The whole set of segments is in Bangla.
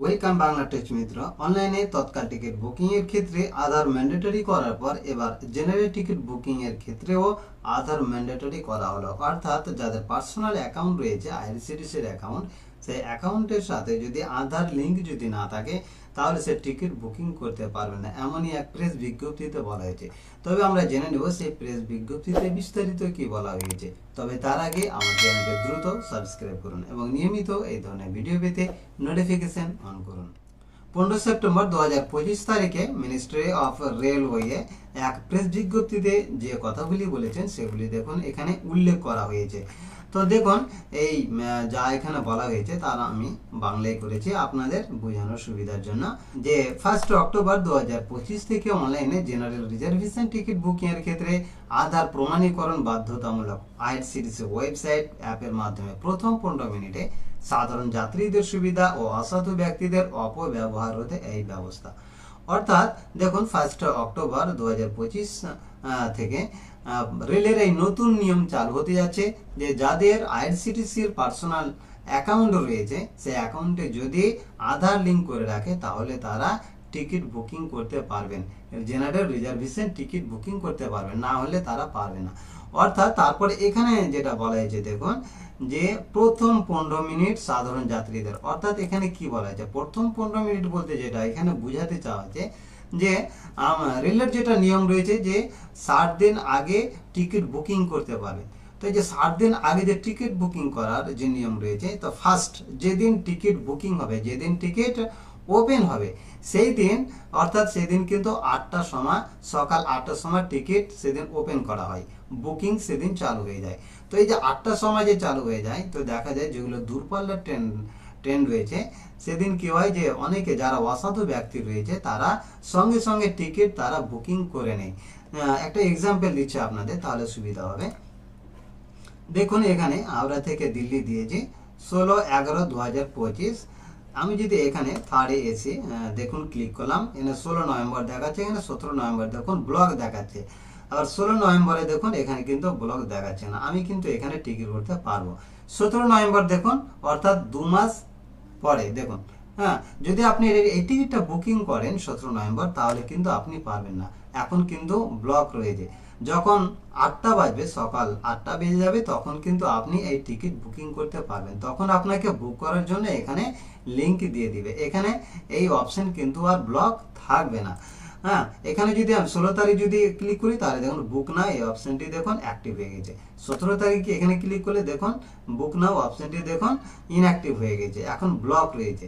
ওয়েলকাম বাংলা টেস্ট মিত্র। অনলাইনে তৎকাল টিকিট বুকিং এর ক্ষেত্রে আধার ম্যান্ডেটরি করার পর এবার জেনারেল টিকিট বুকিং এর ক্ষেত্রেও আধার ম্যান্ডেটরি করা হলো। অর্থাৎ যাদের পার্সোনাল অ্যাকাউন্ট রয়েছে আইআরসিটিসির অ্যাকাউন্ট সেই অ্যাকাউন্টের সাথে যদি আধার লিঙ্ক যদি না থাকে, তাহলে সে টিকিট বুকিং করতে পারবে না। এমনই এক প্রেস বিজ্ঞপ্তিতে বলা হয়েছে। তবে আমরা জেনে নেব সেই প্রেস বিজ্ঞপ্তিতে বিস্তারিত কি বলা হয়েছে। তবে তার আগে আমার চ্যানেলটি দ্রুত সাবস্ক্রাইব করুন এবং নিয়মিত এই ধরনের ভিডিও পেতে নোটিফিকেশন অন করুন। পনেরো সেপ্টেম্বর দু হাজার পঁচিশ তারিখে মিনিস্ট্রি অফ রেলওয়ে এক প্রেস বিজ্ঞপ্তিতে যে কথাগুলি বলেছেন, সেগুলি দেখুন। এখানে উল্লেখ করা হয়েছে। তো দেখুন, এই যা এখানে বলা হয়েছে তারা আমি বাংলায় করেছি আপনাদের বোঝানোর সুবিধার জন্য। যে ফার্স্ট অক্টোবর দু হাজার পঁচিশ থেকে অনলাইনে জেনারেল রিজার্ভেশন টিকিট বুকিং এর ক্ষেত্রে আধার প্রমাণীকরণ বাধ্যতামূলক আইআরসিটিসি ওয়েবসাইট অ্যাপের মাধ্যমে প্রথম পনেরো মিনিটে সাধারণ যাত্রীদের সুবিধা ও অসাধু ব্যক্তিদের অপব্যবহার হতে এই ব্যবস্থা। অর্থাৎ দেখুন ফার্স্ট অক্টোবর দু হাজার পঁচিশ থেকে। রেলের এই নতুন নিয়ম চালু হতে যাচ্ছে যে যাদের আইআরসিটিসির পার্সোনাল অ্যাকাউন্ট রয়েছে, সেই অ্যাকাউন্টে যদি আধার লিঙ্ক করে রাখে, তাহলে তারা টিকিট বুকিং করতে পারবেন। জেনারেল রিজার্ভেশন টিকিট বুকিং করতে পারবেন, না হলে তারা পারবে না। অর্থাৎ তারপরে এখানে যেটা বলা হয়েছে, দেখুন, যে প্রথম পনেরো মিনিট সাধারণ যাত্রীদের। অর্থাৎ এখানে কি বলা হয়েছে? প্রথম পনেরো মিনিট বলতে যেটা, এখানে বোঝাতে চাওয়া হচ্ছে যে রেলের যেটা নিয়ম রয়েছে যে, ষাট দিন আগে টিকিট বুকিং করতে পারবে তো এই যে ষাট দিন আগে যে টিকিট বুকিং করার যে নিয়ম রয়েছে, তো ফার্স্ট যেদিন টিকিট বুকিং হবে, যেদিন টিকিট ওপেন হবে, সেই দিন, অর্থাৎ সেদিন কিন্তু আটটার সময়, সকাল আটটার সময় টিকিট সেদিন ওপেন করা হয়। বুকিং সেদিন চালু হয়ে যায়। তো এই যে আটটার সময় যে চালু হয়ে যায়, তো দেখা যায় যেগুলো দূরপাল্লার ট্রেন ট্রেন রয়েছে। সেদিন কি হয় যে, অনেকে যারা অসাধু ব্যক্তি রয়েছে, তারা সঙ্গে সঙ্গে টিকিট তারা বুকিং করে নেয়। একটা এক্সাম্পল দিচ্ছে আপনাদের, তাহলে সুবিধা হবে। দেখুন এখানে, হাওড়া থেকে দিল্লি দিয়েছি ষোলো এগারো দু হাজার পঁচিশ। আমি যদি এখানে থার্ডে এসে দেখুন ক্লিক করলাম, এখানে ষোলো নভেম্বর দেখাচ্ছে, এখানে সতেরো নভেম্বর দেখুন ব্লক দেখাচ্ছে। আবার ষোলো নভেম্বরে দেখুন, এখানে কিন্তু ব্লক দেখাচ্ছে না। আমি কিন্তু এখানে টিকিট করতে পারব। সতেরো নভেম্বর দেখুন, অর্থাৎ দু মাস পরে, দেখুন হ্যাঁ যদি আপনি এই- টিকিটটা বুকিং করেন সতেরো নভেম্বর, তাহলে কিন্তু আপনি পারবেন না। এখন কিন্তু ব্লক রয়েছে। যখন আটটা বাজবে, সকাল আটটা বেজে যাবে, তখন কিন্তু আপনি এই টিকিট বুকিং করতে পারবেন। তখন আপনাকে বুক করার জন্য এখানে লিঙ্ক দিয়ে দিবে। এখানে এই অপশান কিন্তু আর ব্লক থাকবে না। হ্যাঁ এখানে যদি আমি ষোলো তারিখ যদি ক্লিক করি, তাহলে দেখুন বুক না এই অপশনটি দেখুন অ্যাক্টিভ হয়ে গেছে। সতেরো তারিখ এখানে ক্লিক করলে দেখুন বুক নাও অপশনটি দেখুন ইনঅ্যাক্টিভ হয়ে গেছে, এখন ব্লক রয়েছে।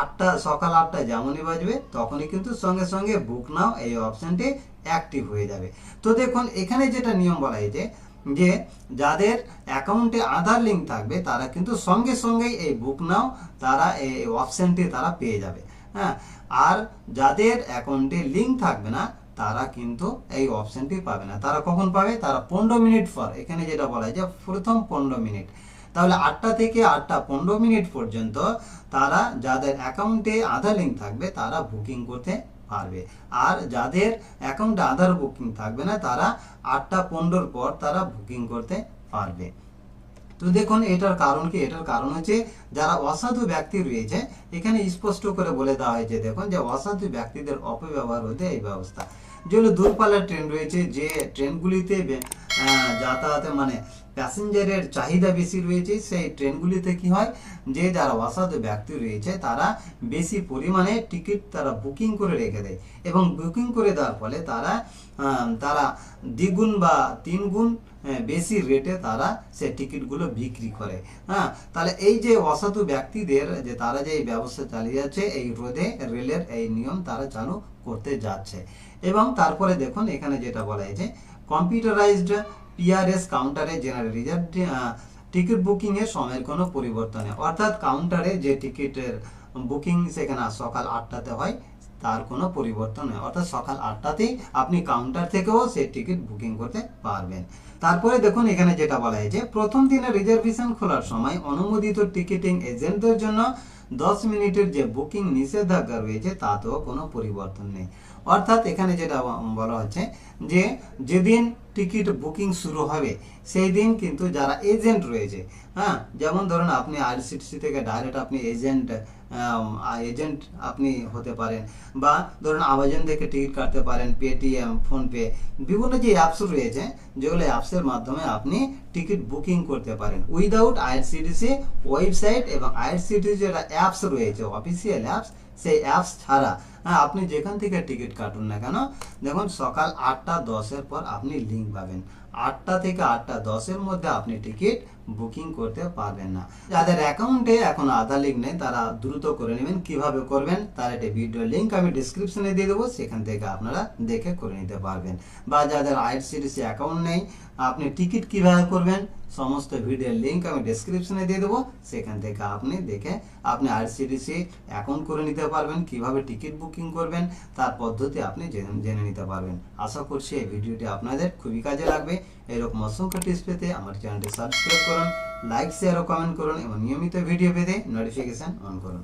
আটটা, সকাল আটটা যেমনই বাজবে, তখনই কিন্তু সঙ্গে সঙ্গে বুক নাও এই অপশানটি অ্যাক্টিভ হয়ে যাবে। তো দেখুন, এখানে যেটা নিয়ম বলা হয়েছে, যে যাদের অ্যাকাউন্টে আধার লিঙ্ক থাকবে, তারা কিন্তু সঙ্গে সঙ্গেই এই বুক নাও তারা এই অপশানটি তারা পেয়ে যাবে। হ্যাঁ আর যাদের অ্যাকাউন্টে লিঙ্ক থাকবে না, তারা কিন্তু এই অপশানটি পাবে না। তারা কখন পাবে? তারা পনেরো মিনিট পর। এখানে যেটা বলা হয় যে প্রথম পনেরো মিনিট তাহলে আটটা থেকে আটটা পনেরো মিনিট পর্যন্ত তারা যাদের অ্যাকাউন্টে আধার লিঙ্ক থাকবে, তারা বুকিং করতে পারবে। আর যাদের অ্যাকাউন্টে আধার বুকিং থাকবে না, তারা আটটা পনেরোর পর তারা বুকিং করতে পারবে। তো দেখুন, এটার কারণ কি? এটার কারণ হচ্ছে যারা অসাধু ব্যক্তি রয়েছে, এখানে স্পষ্ট করে বলে দেওয়া হয়েছে, দেখুন যে অসাধু ব্যক্তিদের অপব্যবহার হতে এই ব্যবস্থা। যেগুলো দূরপাল্লার ট্রেন রয়েছে, যে ট্রেনগুলিতে যাতায়াতে মানে প্যাসেঞ্জারের চাহিদা বেশি রয়েছে, সেই ট্রেনগুলিতে কি হয়, যে যারা অসাধু ব্যক্তি রয়েছে, তারা বেশি পরিমাণে টিকিট তারা বুকিং করে রেখে দেয় এবং বুকিং করে দেওয়ার ফলে তারা তারা দ্বিগুণ বা তিন গুণ বেশি রেটে তারা সে টিকিটগুলো বিক্রি করে। হ্যাঁ তাহলে এই যে অসাধু ব্যক্তিদের, যে তারা যে এই ব্যবস্থা চালিয়ে যাচ্ছে, এই রোদে রেলের এই নিয়ম তারা চালু করতে যাচ্ছে। এবং তারপরে দেখুন, এখানে যেটা বলা হয়েছে কম্পিউটারাইজড পিআরএস কাউন্টারে জেনারেল রিজার্ভ টিকিট বুকিং এর সময়ের কোনো পরিবর্তন অর্থাৎ কাউন্টারে যে টিকিটের বুকিং সেখানে সকাল আটটাতে হয়, তার কোনো পরিবর্তন নেই। অর্থাৎ সকাল আটটাতেই আপনি কাউন্টার থেকেও সেই টিকিট বুকিং করতে পারবেন। তারপরে দেখুন, এখানে যেটা বলা হয়েছে, প্রথম দিনে রিজার্ভেশন খোলার সময় অনুমোদিত টিকিটিং এজেন্টদের জন্য দশ মিনিটের যে বুকিং নিষেধাজ্ঞা রয়েছে, তাতেও কোনো পরিবর্তন নেই। অর্থাৎ এখানে যেটা বলা হচ্ছে যে যেদিন টিকিট বুকিং শুরু হবে সেই দিন কিন্তু যারা এজেন্ট রয়েছে হ্যাঁ? যেমন ধরুন আপনি আইআরসিটিসি থেকে ডাইরেক্ট আপনি এজেন্ট এজেন্ট আপনি হতে পারেন বা ধরুন আমাজন থেকে টিকিট কাটতে পারেন পেটিএম ফোনপে বিভিন্ন যে অ্যাপস রয়েছে, যেগুলো অ্যাপসের মাধ্যমে আপনি টিকিট বুকিং করতে পারেন। উইদাউট আইআরসিটিসি ওয়েবসাইট এবং আইআরসিটিসি যেটা অ্যাপস রয়েছে অফিসিয়াল অ্যাপস সেই অ্যাপস ছাড়া হ্যাঁ আপনি যেখান থেকে টিকিট কাটুন না কেন, দেখুন সকাল আটটা দশের পর আপনি লিঙ্ক পাবেন। আটটা থেকে আটটা দশের মধ্যে আপনি টিকিট বুকিং করতে পারবেন না। যাদের অ্যাকাউন্টে এখন আধার লিঙ্ক নেই, তারা দ্রুত করে নেবেন। কীভাবে করবেন, তার একটি ভিডিও লিঙ্ক আমি ডিসক্রিপশনে দিয়ে দেবো। সেখান থেকে আপনারা দেখে করে নিতে পারবেন। বা যাদের আইআরসিটিসি অ্যাকাউন্ট নেই, আপনি টিকিট কীভাবে করবেন, সমস্ত ভিডিওর লিঙ্ক আমি ডেসক্রিপশনে দিয়ে দেবো। সেখান থেকে আপনি দেখে আপনি আইআরসিটিসি অ্যাকাউন্ট করে নিতে পারবেন, কীভাবে টিকিট বুকিং করবেন, তার পদ্ধতি আপনি জেনে জেনে নিতে পারবেন। আশা করছি এই ভিডিওটি আপনাদের খুবই কাজে লাগবে। এরকম অসংখ্য টিপস পেতে আমার চ্যানেলটি সাবস্ক্রাইব করুন লাইক শেয়ার ও কমেন্ট করুন এবং নিয়মিত ভিডিও পেতে নোটিফিকেশান অন করুন।